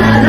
Bye.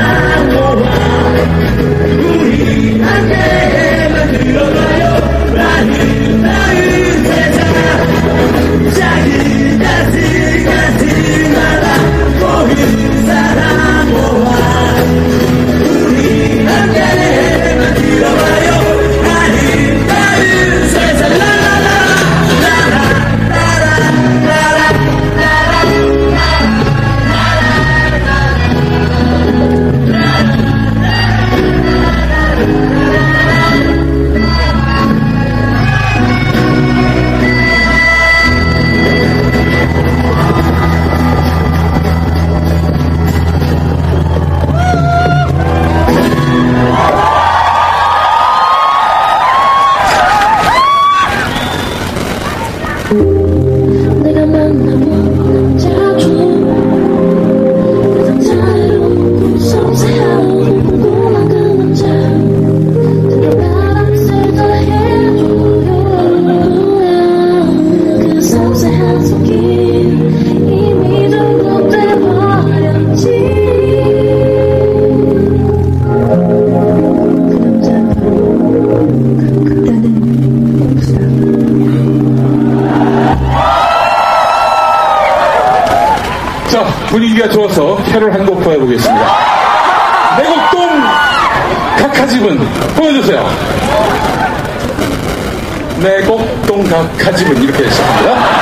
자, 가지은 뭐 이렇게 시작합니다.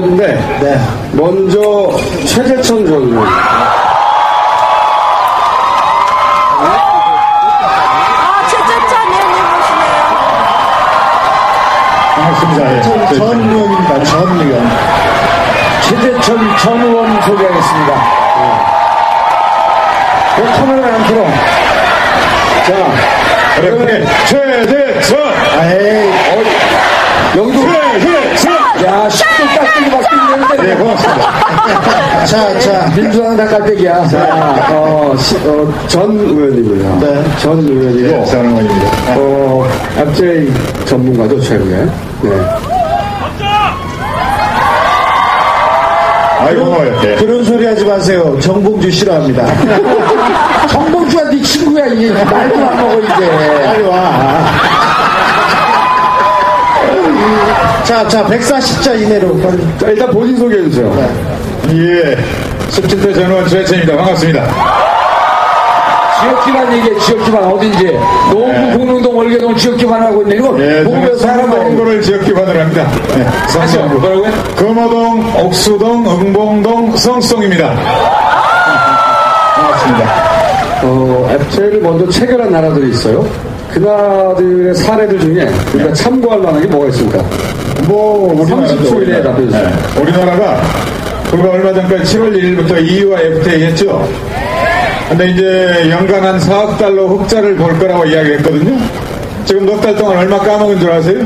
해줬는데 네. 먼저 최재천 전 의원. 아, 최재천 의원님 모시네요. 맞습니다. 예, 전 의원입니다. 전 의원. 최재천 전 의원 소개하겠습니다. 네. 왜 카메라 안 틀어? 자. 그러면 최대선! 아, 에이. 영도 최대선! 야, 10도 깍두기 박수는데. 네, 고맙습니다. 자, 자. 네, 민주당당 깍두기야. 자, 네. 어, 시, 어, 전 의원이고요. 네. 전 의원이고. 네, 전 의원입니다. 어, 앞제 전문가도 최근에. 네. 아이고, 그런, 그런 소리 하지 마세요. 정봉주 싫어합니다. 네 친구야, 이게. 말도 안 먹어, 이제. 빨리 와. 자, 자, 140자 이내로 빨리. 자, 일단 본인 소개해주세요. 예. 17대 전원 최혜천입니다. 반갑습니다. 지역 기반 얘기해, 지역 기반 어딘지. 노구 공릉동 월계동 지역 기반 하고 있네. 이거 예, 보면 사람 모든 많이 거를 지역 기반으로 합니다. 네, 다시요. 성동, 뭐라고요? 금호동, 옥수동, 응봉동, 성수동입니다. 반갑습니다. 어, FTA를 먼저 체결한 나라들이 있어요. 그 나라들의 사례들 중에 우리가 참고할 만한 게 뭐가 있습니까? 뭐, 우리나라도. 30초 이내에 답해 주세요. 네, 우리나라가 불과 얼마 전까지 7월 1일부터 EU와 FTA 했죠. 근데 이제 연간 한 4억 달러 흑자를 볼 거라고 이야기했거든요. 지금 넉 달 동안 얼마 까먹은 줄 아세요?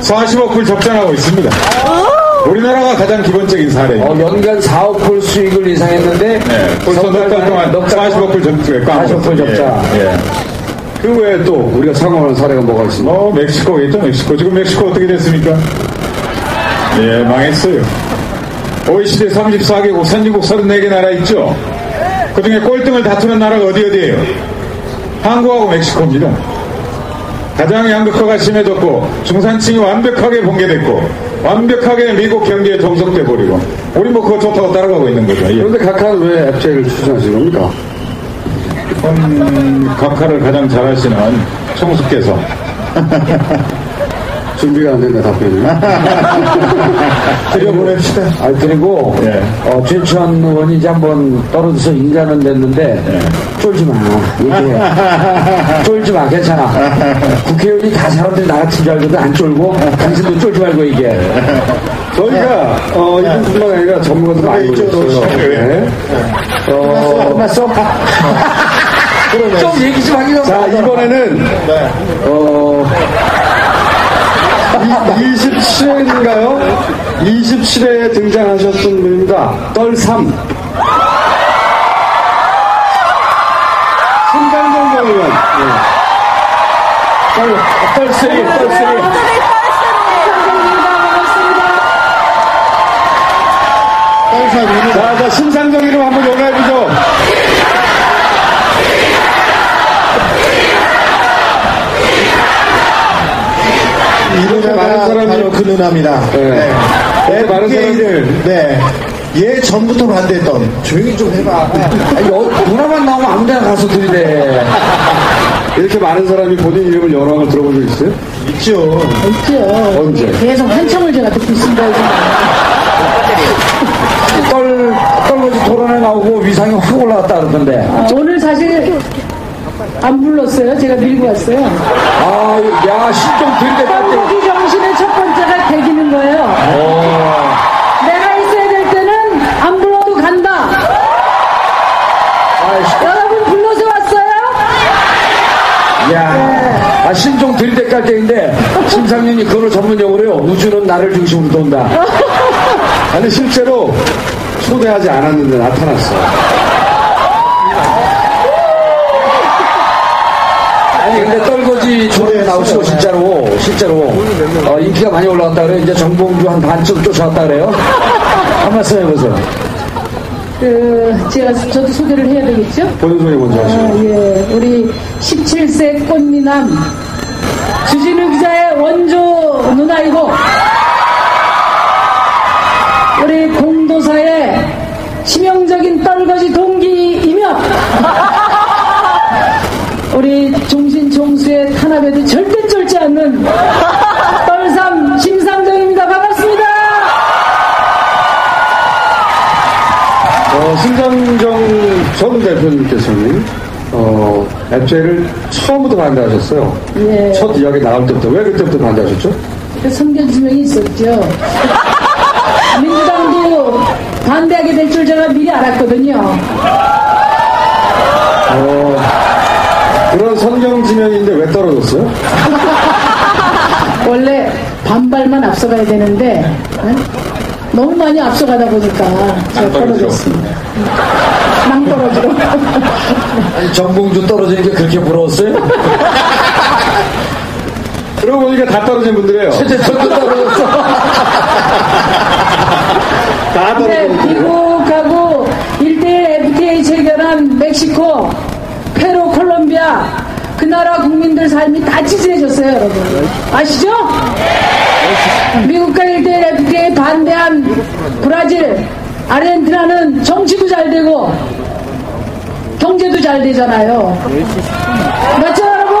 40억 불 적자나고 있습니다. 우리나라가 가장 기본적인 사례입니다. 어, 연간 4억 불 수익을 예상했는데 네, 벌써 넉달 동안 40억 불 적자. 40억 불 적자. 예, 예. 그 외에 또 우리가 참고하는 사례가 뭐가 있습니까? 뭐 멕시코겠죠 멕시코 지금 멕시코 어떻게 됐습니까? 예 망했어요 OECD 34개국 선진국 34개 나라 있죠 그 중에 꼴등을 다투는 나라가 어디 어디예요 한국하고 멕시코입니다 가장 양극화가 심해졌고 중산층이 완벽하게 붕괴됐고 완벽하게 미국 경기에 종속돼 버리고 우리 뭐 그거 좋다고 따라가고 있는 거죠 예. 그런데 각하는 왜 FTA를 추천하신 겁니까? 음, 각하를 가장 잘하시는 총수께서 준비가 안 된다, 답변이. 드려보냅시다. 아, 그리고, 예. 어, 최천 의원이 이제 한번 떨어져서 인간은 됐는데, 쫄지 마. 얘기해. 쫄지 마. 괜찮아. 국회의원이 다 사람들이 나 같은 줄 알거든. 안 쫄고, 당신도 쫄지 말고 얘기해. 저희가, 어, 이분뿐만 아니라 전문가도 많이 오셨어요. 오시죠. 네. 어, 끝났어? 그러네. 좀 얘기 좀 하기로. 자, 이번에는, 네. 어, 27회인가요? 27회에 등장하셨던 분입니다. 떨삼. 신강정 전 의원. 예. 떨, 떨쓰리, 떨쓰리. 떨사비는 자, 자, 신상정 이름 한번 연락해보죠. 이 누나가 많은 그 누나입니다. 네. 네. 이렇게 많은 FTA를, 네. 얘 전부터 반대했던, 조용히 좀 해봐. 아니, 어, 누나만 나오면 아무 데나 가서 들이대. 이렇게 많은 사람이 본인 이름을 여러 번 들어본 적 있어요? 있죠. 있죠. 언제? 계속 한참을 제가 듣고 있습니다. 떨, 떨거지 토론에 나오고 위상이 확 올라갔다 그러던데. 아, 오늘 사실 안 불렀어요. 제가 밀고 왔어요. 아, 야, 신좀 들이댔다. 한국이 정신의 첫 번째가 개기는 거예요. 내가 있어야 될 때는 안 불러도 간다. 여러분 불러서 왔어요? 야, 아, 신종 들이대깔 때인데, 심상윤이 그걸 전문 용어로요. 우주는 나를 중심으로 돈다. 아니, 실제로 초대하지 않았는데 나타났어. 아니, 근데 떨거지 초대에 나오시고, 진짜로, 실제로, 어, 인기가 많이 올라왔다 그래요. 이제 정봉주 한 반쯤 쫓아왔다 그래요. 한 말씀 해보세요. 그, 제가, 저도 소개를 해야 되겠죠? 본인 소개 먼저 아, 하시죠. 예. 우리 17세 꽃미남 주진우 기자의 원조 누나이고 우리 공도사의 치명적인 떨거지 동기이며 우리 탄압에도 절대 쫄지 않는 떨삼 심상정입니다. 반갑습니다. 어, 신장정 전 대표님께서는 어, FJ를 처음부터 반대하셨어요. 예. 첫 이야기 나올 때부터 왜 그때부터 반대하셨죠? 그 선견지명이 있었죠. 민주당도 반대하게 될 줄 제가 미리 알았거든요. 어, 그런 선경 지명인데 왜 떨어졌어요? 원래 반발만 앞서가야 되는데 응? 너무 많이 앞서가다 보니까 제가 떨어졌습니다. 낭떨어지로. 아니, 정봉주 떨어지는 게 그렇게 부러웠어요? 그러고 보니까 다 떨어진 분들이에요. 최재 전도 떨어졌어. 다 분들. 미국하고 1대1 FTA 체결한 멕시코, 콜롬비아 그 나라 국민들 삶이 다 찌질해졌어요, 여러분. 아시죠? 미국과 1대1 FTA 반대한 브라질, 아르헨티나는 정치도 잘 되고 경제도 잘 되잖아요. 맞죠, 여러분?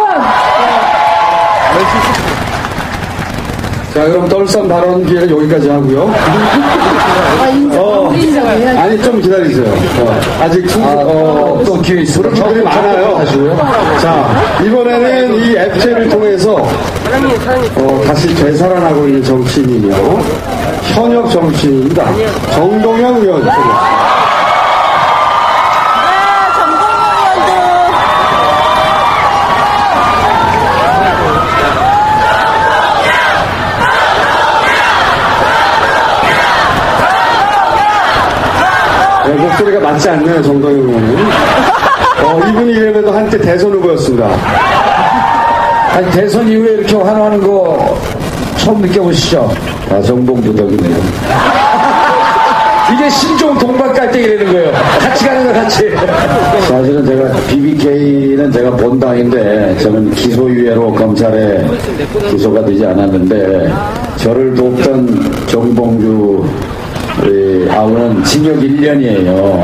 자, 그럼 떨쌈 발언 기회는 여기까지 하고요. 아, 어. 인사해야지. 아니, 좀 기다리세요. 어, 아직 충, 어, 또 기회. 부른 분들이 많아요. 자, 이번에는 이 FJ를 통해서 어, 다시 되살아나고 있는 정치인이며 현역 정치인입니다. 정동영 의원. 네, 정동영 의원도 네, 목소리가 맞지 않네요, 정동영 의원은. 어, 이분이 이름에도 한때 대선 후보였습니다. 아니, 대선 이후에 이렇게 환호하는 거 처음 느껴보시죠? 아, 정봉부덕이네요. 이게 신종 동반 이러는 거예요. 같이 가는 거 같이. 사실은 제가 BBK는 제가 본당인데 저는 기소유예로 검찰에 기소가 되지 않았는데 저를 돕던 정봉주 우리 아우는 징역 1년이에요.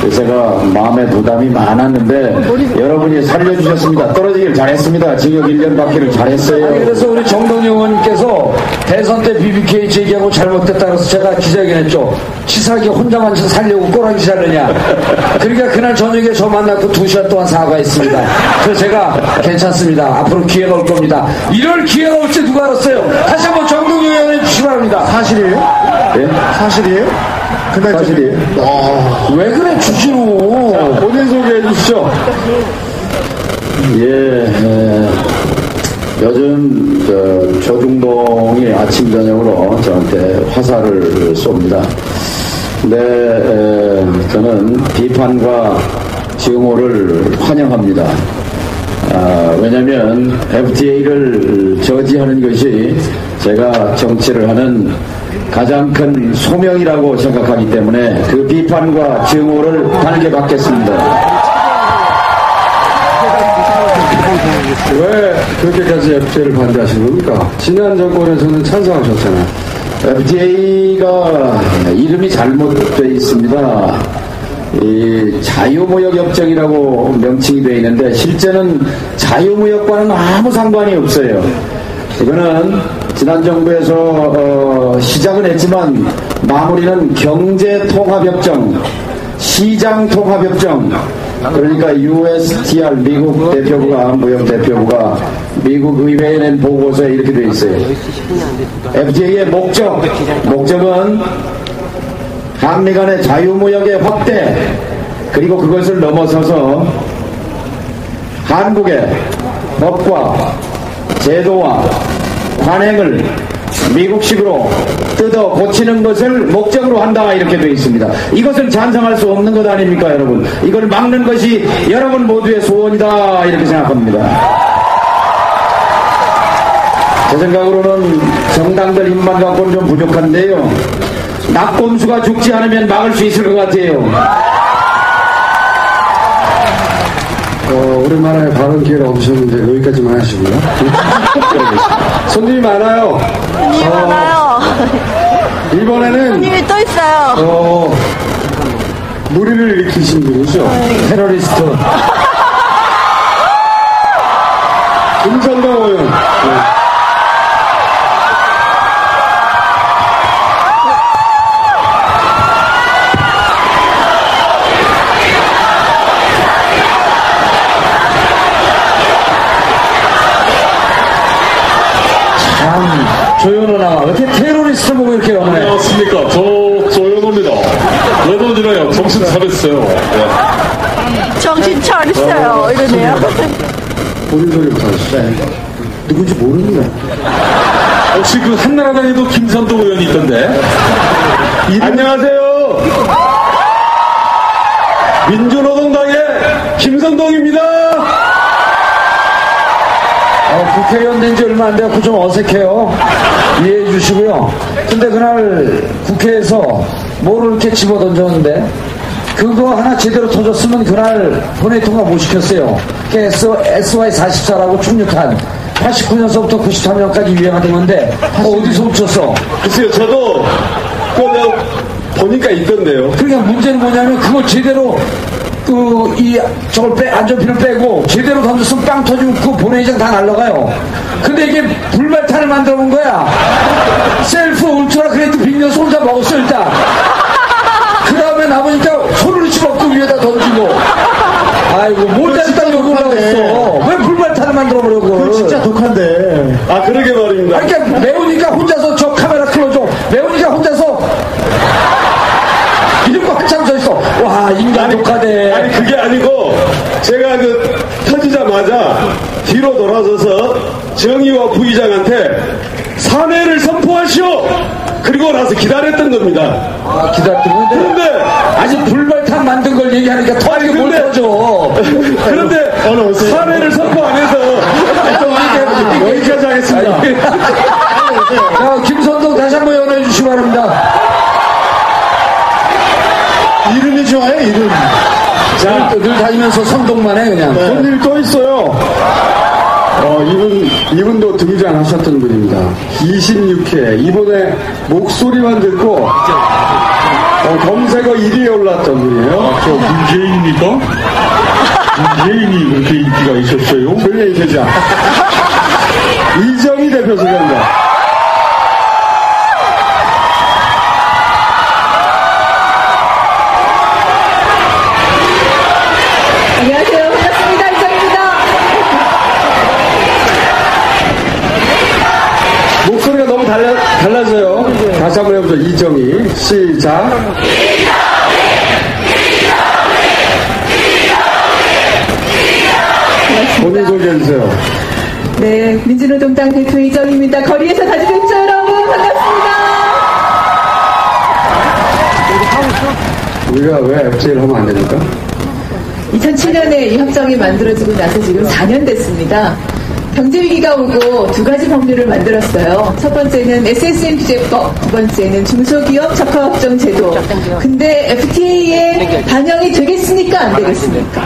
그래서 제가 마음에 부담이 많았는데 여러분이 살려주셨습니다. 떨어지길 잘했습니다. 징역 1년 받기를 잘했어요. 그래서 우리 정동영 의원님께서 대선 때 BBK 제기하고 잘못됐다 그래서 제가 기자회견했죠. 치사하게 혼자만 살려고 꼬라지 자르냐. 그러니까 그날 저녁에 저 만나고 두 시간 동안 사과했습니다. 그래서 제가 괜찮습니다. 앞으로 기회가 올 겁니다. 이럴 기회가 올지 누가 알았어요. 다시 한번 정동영 의원 바랍니다. 사실이에요? 예? 사실이에요? 그날 사실이에요? 왜 그래 주진우. 본인 소개해 주시죠. 예, 에, 요즘 저 조중동이 아침 저녁으로 저한테 화살을 쏩니다. 근데 에, 저는 비판과 증오를 환영합니다. 아, 왜냐하면 FTA를 저지하는 것이 제가 정치를 하는 가장 큰 소명이라고 생각하기 때문에 그 비판과 증오를 달게 받겠습니다. 왜 그렇게까지 FTA를 반대하신 겁니까? 지난 정권에서는 찬성하셨잖아요. FTA가 이름이 잘못되어 있습니다. 이 자유무역협정이라고 명칭이 되어 있는데 실제는 자유무역과는 아무 상관이 없어요. 이거는 지난 정부에서 어, 시작은 했지만 마무리는 경제통합협정, 시장통합협정, 그러니까 USTR 미국 대표부가 무역 대표부가 미국 의회에 낸 보고서에 이렇게 되어 있어요. FTA의 목적, 목적은 한미 간의 자유무역의 확대, 그리고 그것을 넘어서서 한국의 법과 제도와 관행을 미국식으로 뜯어 고치는 것을 목적으로 한다 이렇게 되어 있습니다. 이것을 찬성할 수 없는 것 아닙니까 여러분? 이걸 막는 것이 여러분 모두의 소원이다 이렇게 생각합니다. 제 생각으로는 정당들 힘만 갖고는 좀 부족한데요. 낙곰수가 죽지 않으면 막을 수 있을 것 같아요. 어, 오랜만에 발언 기회가 없으셨는데 여기까지만 하시고요. 손님이 많아요. 손님이 많아요. 이번에는 손님이 또 있어요. 어, 무리를 일으키신 분이죠. 테러리스트. 김선동 의원. 안녕하십니까. 저, 조현호입니다. 외도지나요. 정신 차렸어요. 예. 정신 차렸어요. 이러네요. 본인 소개부터 하시죠. 누군지 모릅니다. 혹시 그 한나라당에도 김선동 의원이 있던데? 안녕하세요. 민주노동당의 김선동입니다. 국회의원 된 지 얼마 안 돼갖고 좀 어색해요. 이해해 주시고요. 근데 그날 국회에서 뭐를 이렇게 집어 던졌는데 그거 하나 제대로 터졌으면 그날 본회의 통과 못 시켰어요. 그게 SY44라고 충육한 89년서부터 93년까지 유행하던 건데 어, 어디서 훔쳤어? 글쎄요, 저도 그거 보니까 있던데요. 그러니까 문제는 뭐냐면 그걸 제대로 그 이 저걸 빼 안전핀을 빼고 제대로 던졌으면 빵 터지고 그 본회의장 다 날라가요. 근데 이게 불발탄을 만들어 본 거야. 셀프 울트라 그레이트 빅녀스 혼자 먹었어 일단. 그 다음에 남으니까 손을 집어고 위에다 던지고. 아이고 못했다 욕을 하겠어. 왜 불발탄을 만들어 버려 그걸. 진짜 독한데. 아, 그러게 말입니다. 그러니까 매우니까 혼자서 저 카메라 틀어줘. 매우니까 혼자서 이러고 한참 서 있어. 와 인간 독하대. 아니 그게 아니고 제가 그 터지자마자 뒤로 돌아서서 정의와 부의장한테 사내를 선포하시오 그리고 나서 기다렸던 겁니다 아, 기다렸는데 그런데 아직 불발탄 만든 걸 얘기하니까 터지게 뭘 근데- 터져. 그런데? 사내를 선포 안 해서 여기까지 하겠습니다 자, 늘 다니면서 선동만 해 그냥. 손님이 또 있어요. 어, 이분, 이분도 등장 하셨던 분입니다. 26회. 이번에 목소리만 듣고 어, 검색어 1위에 올랐던 분이에요. 저 문재인입니까? 문재인이 그렇게 인기가 있었어요? 조용히 계자 이정희 대표 소개합니다 안녕하세요. 반갑습니다. 이정입니다. 목소리가 너무 달라, 달라져요. 다시 한번 해보죠. 이정희. 시작. 본인 소개해주세요. 네, 민주노동당 대표 이정입니다. 거리에서 다시 뵙죠, 여러분. 반갑습니다. 우리가 왜 FJ를 하면 안 됩니까? 2007년에 이 협정이 만들어지고 나서 지금 4년 됐습니다. 경제 위기가 오고 두 가지 법률을 만들었어요. 첫 번째는 SSM 규제법, 두 번째는 중소기업 적화협정 제도. 근데 FTA에 반영이 되겠습니까? 안 되겠습니까?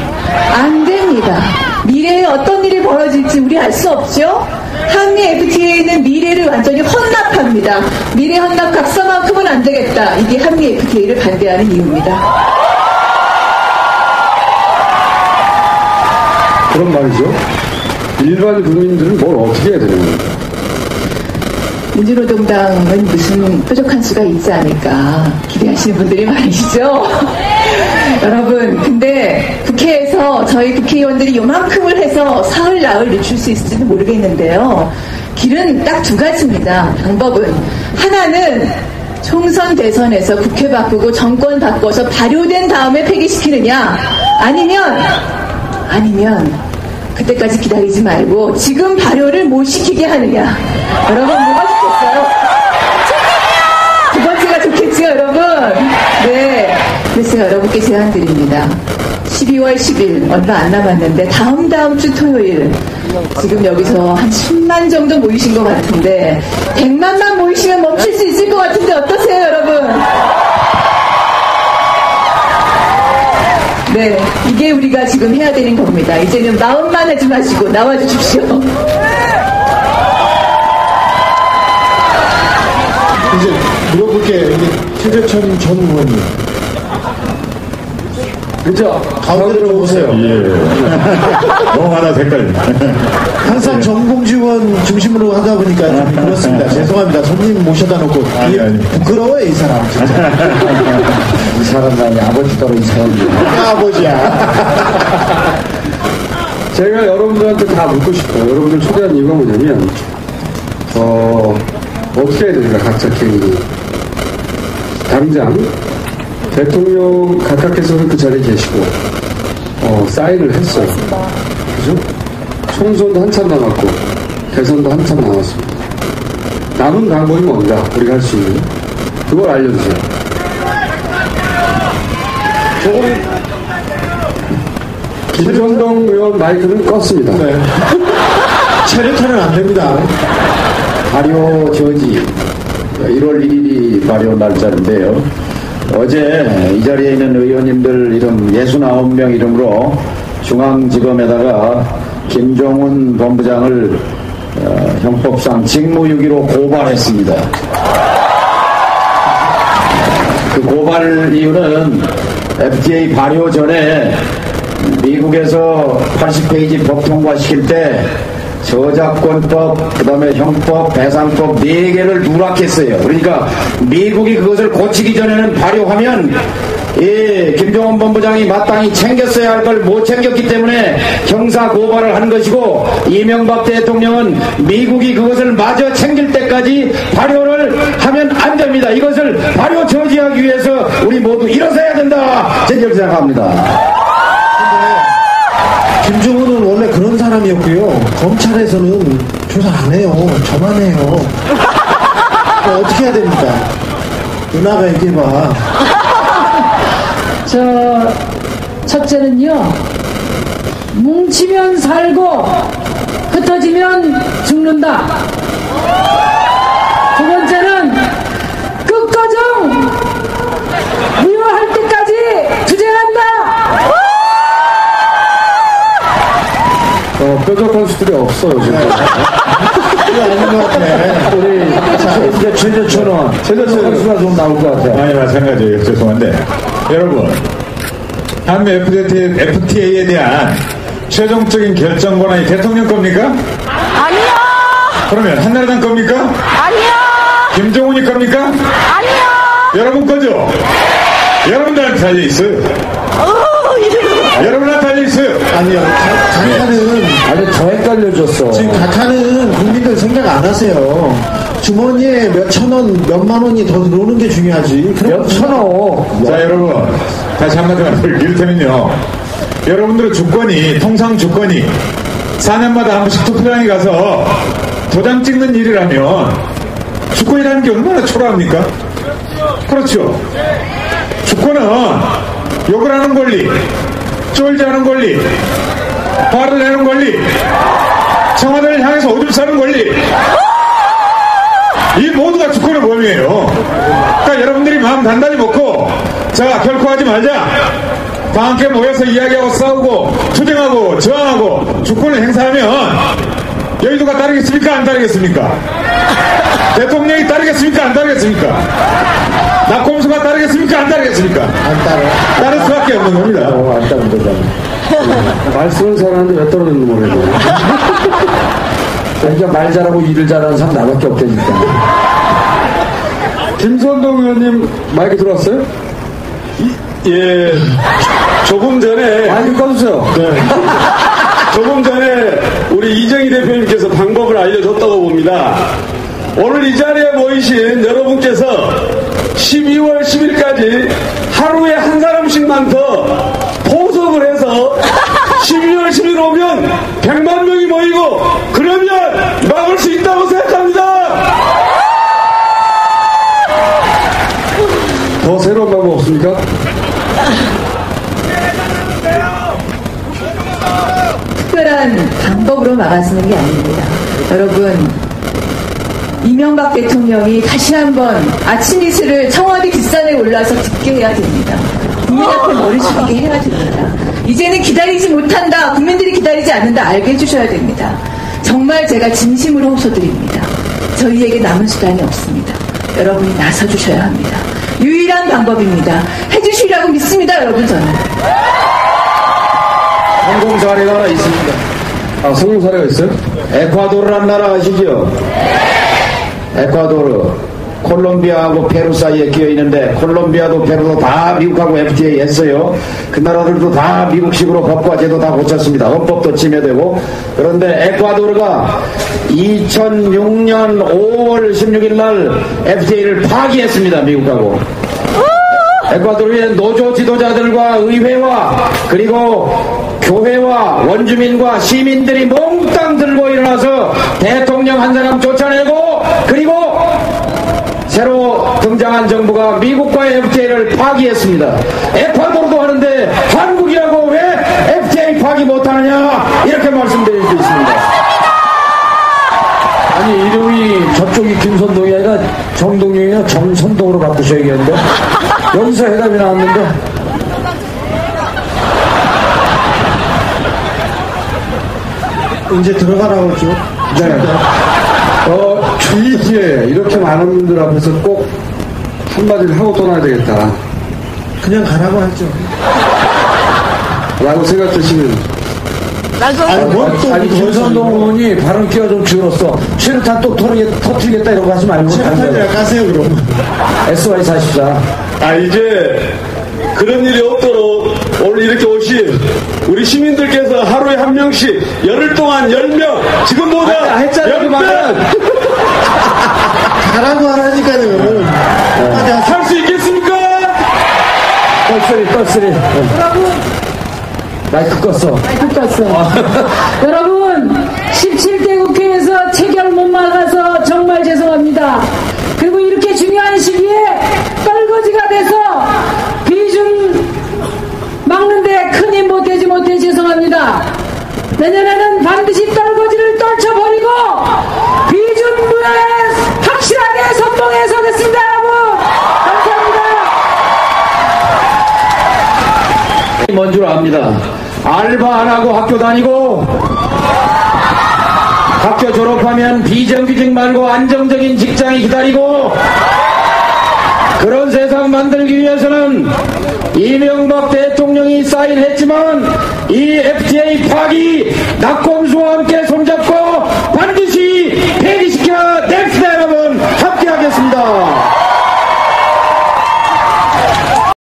안 됩니다. 미래에 어떤 일이 벌어질지 우리 알 수 없죠? 한미 FTA는 미래를 완전히 헌납합니다. 미래 헌납 각서만큼은 안 되겠다. 이게 한미 FTA를 반대하는 이유입니다. 그런 말이죠. 일반 국민들은 뭘 어떻게 해야 되는 겁니까? 민주노동당은 무슨 뾰족한 수가 있지 않을까 기대하시는 분들이 많으시죠? 여러분, 근데 국회에서 저희 국회의원들이 요만큼을 해서 사흘 나흘 늦출 수 있을지는 모르겠는데요. 길은 딱 두 가지입니다. 방법은. 하나는 총선 대선에서 국회 바꾸고 정권 바꿔서 발효된 다음에 폐기시키느냐, 아니면, 아니면, 그때까지 기다리지 말고 지금 발효를 못 시키게 하느냐. 여러분, 뭐가 좋겠어요? 두 번째가 좋겠지요, 여러분? 네. 그래서 여러분께 제안 드립니다. 12월 10일, 얼마 안 남았는데, 다음 다음 주 토요일, 지금 여기서 한 10만 정도 모이신 것 같은데, 100만만 모이시면 멈출 수 있을 것 같은데, 어떠세요, 여러분? 네, 이게 우리가 지금 해야 되는 겁니다. 이제는 마음만 하지 마시고 나와 주십시오. 이제 물어볼게요. 이게 최재천 전 의원님. 그죠? 가운데로 오세요. 너무 하나 색깔. 항상 정봉지원 중심으로 하다 보니까 좀 그렇습니다. 죄송합니다. 손님 모셔다 놓고. 아니, 이- 아니. 부끄러워요, 이 사람. 진짜. 이 사람 나이 아버지 따로 이 사람이. 아버지야. 제가 여러분들한테 다 묻고 싶어요. 여러분들 초대한 이유가 뭐냐면, 어, 어떻게 해야 됩니까? 각자 개인이. 당장, 대통령 각각께서는 그 자리에 계시고, 어, 사인을 했어요. 그죠? 총선도 한참 남았고, 대선도 한참 남았습니다. 남은 방법이 뭔가, 우리가 할 수 있는. 그걸 알려주세요. 김선동 의원 마이크는 껐습니다. 체류탄은 안 됩니다. 발효 저지 1월 1일이 발효 날짜인데요. 어제 이 자리에 있는 의원님들 이름 69명 이름으로 중앙지검에다가 김종훈 본부장을 어, 형법상 직무유기로 고발했습니다. 그 고발 이유는 FTA 발효 전에 미국에서 80페이지 법 통과시킬 때 저작권법, 그 다음에 형법, 배상법 4개를 누락했어요. 그러니까 미국이 그것을 고치기 전에는 발효하면 예, 김종원 본부장이 마땅히 챙겼어야 할 걸 못 챙겼기 때문에 형사 고발을 한 것이고 이명박 대통령은 미국이 그것을 마저 챙길 때까지 발효를 하면 안 됩니다. 이것을 발효 저지하기 위해서 우리 모두 일어서야 된다. 저는 이렇게 생각합니다. 김종훈은 원래 그런 사람이었고요. 검찰에서는 조사 안 해요. 저만 해요. 그러니까 어떻게 해야 됩니까? 누나가 얘기해봐. 저 첫째는요 뭉치면 살고 흩어지면 죽는다 두 번째는 끝과정 무효할 때까지 투쟁한다 어, 뾰족한 수들이 없어요, 지금. 우리, 이제 최저천원. 최저천원 수가 좀 나올 것 같아요. 아니 마찬가지예요. 죄송한데 여러분 한미 FTA에 대한 최종적인 결정 권한이 대통령 겁니까? 아니요! 그러면 한나라당 겁니까? 아니요! 김정은이 겁니까? 아니요! 여러분 거죠? 여러분들한테 달려 있어요. 어. 여러분한테 달려 있어요. 아니요. 가- 각하는, 아니, 더 헷갈려졌어. 지금 각하는 국민들 생각 안 하세요. 주머니에 몇천 원, 몇만 원이 더 들어오는 게 중요하지. 그럼 몇 천억. 자 여러분 다시 한마디만 이를테면요 여러분들의 주권이 통상 주권이 4년마다 한 번씩 투표장에 가서 도장 찍는 일이라면 주권이라는 게 얼마나 초라합니까? 그렇죠 주권은 욕을 하는 권리 쫄지 않은 권리 화를 내는 권리 청와대를 향해서 오줌 싸는 권리 이 모두가 주권의 범위예요. 그러니까 여러분들이 마음 단단히 먹고 자 결코 하지 말자. 다 함께 모여서 이야기하고 싸우고 투쟁하고 저항하고 주권을 행사하면 여의도가 따르겠습니까? 안 따르겠습니까? 대통령이 따르겠습니까? 안 따르겠습니까? 낙곰수가 따르겠습니까? 안 따르겠습니까? 안 따라. 따를 수밖에 없는 겁니다. 어, 안 따른다잖아. 말씀은 잘하는데 왜 떨어졌는지 모르겠네. 그러니까 말 잘하고 일을 잘하는 사람 나밖에 없다니까. 김선동 의원님 마이크 들어왔어요? 예, 조금 전에 마이크 꺼주세요. 조금 전에 우리 이정희 대표님께서 방법을 알려줬다고 봅니다. 오늘 이 자리에 모이신 여러분께서 12월 10일까지 하루에 한 사람씩만 더 포석을 해서 12월 10일 오면 100만 명이 모이고 그러면 막을 수 있다고 생각합니다. 더 새로운 방법 없습니까? 특별한 방법으로 막아서는 게 아닙니다. 여러분, 이명박 대통령이 다시 한번 아침 이슬을 청와대 뒷산에 올라서 듣게 해야 됩니다. 국민 앞에 머리 숙이게 해야 됩니다. 이제는 기다리지 못한다. 국민들이 기다리지 않는다. 알게 해주셔야 됩니다. 정말 제가 진심으로 호소드립니다. 저희에게 남은 수단이 없습니다. 여러분이 나서주셔야 합니다. 유일한 방법입니다. 해주시라고 믿습니다, 여러분 저는. 성공 사례가 하나 있습니다. 아, 성공 사례가 있어요? 에콰도르란 나라 아시죠? 에콰도르, 콜롬비아하고 페루 사이에 끼어 있는데 콜롬비아도 페루도 다 미국하고 FTA 했어요. 그 나라들도 다 미국식으로 법과 제도 다 고쳤습니다. 헌법도 침해되고 그런데 에콰도르가 2006년 5월 16일 날 FTA를 파기했습니다. 미국하고. 에콰도르의 노조 지도자들과 의회와 그리고 교회와 원주민과 시민들이 몽땅 들고 일어나서 대통령 한 사람 쫓아내고 그리고 새로 등장한 정부가 미국과의 FTA를 파기했습니다. 에콰도르도 하는데 한국이라고 왜 FTA 파기 못하느냐 이렇게 말씀드릴 수 있습니다. 아니 이름이 저쪽이 김선동이 아니라 정동영이나 정선동으로 바꾸셔야겠는데 여기서 해답이 나왔는데 이제 들어가라고 죠 네. 어, 주의지에 이렇게 많은 분들 앞에서 꼭 한마디를 하고 떠나야 되겠다. 그냥 가라고 하죠. 라고 생각되시면. 아니, 뭐또 아니 김선동 의원이 발언 기가 좀 줄었어 최루탄 또 터르겠, 터트리겠다 이런 거 하지 말고 거 까세요, 그럼. SY 44 아 이제 그런 일이 없도록 오늘 이렇게 오신 우리 시민들께서 하루에 한 명씩 열흘 동안 열 명 지금보다 아, 했잖아요, 그열 말은. 명 가라고 하라니까요. 할 수 있겠습니까? 뻘소리 뻘소리 여러분, 마이크 껐어 마이크 껐어. 여러분, 17대 국회에서 체결 못 막아서 정말 죄송합니다. 그리고 이렇게 중요한 시기에 떨거지가 돼서 비준 막는데 큰 힘 못되지 못해 죄송합니다. 내년에는 반드시 떨거지를 떨쳐버리고 비준부에 확실하게 선봉에 서겠습니다, 여러분! 감사합니다. 뭔 줄 압니다. 알바 안 하고 학교 다니고 학교 졸업하면 비정규직 말고 안정적인 직장이 기다리고 그런 세상 만들기 위해서는 이명박 대통령 이 사인했지만 이 FTA 파기 낙검수와 함께 손잡고 반드시 폐기시켜 냅시다 여러분 함께 하겠습니다.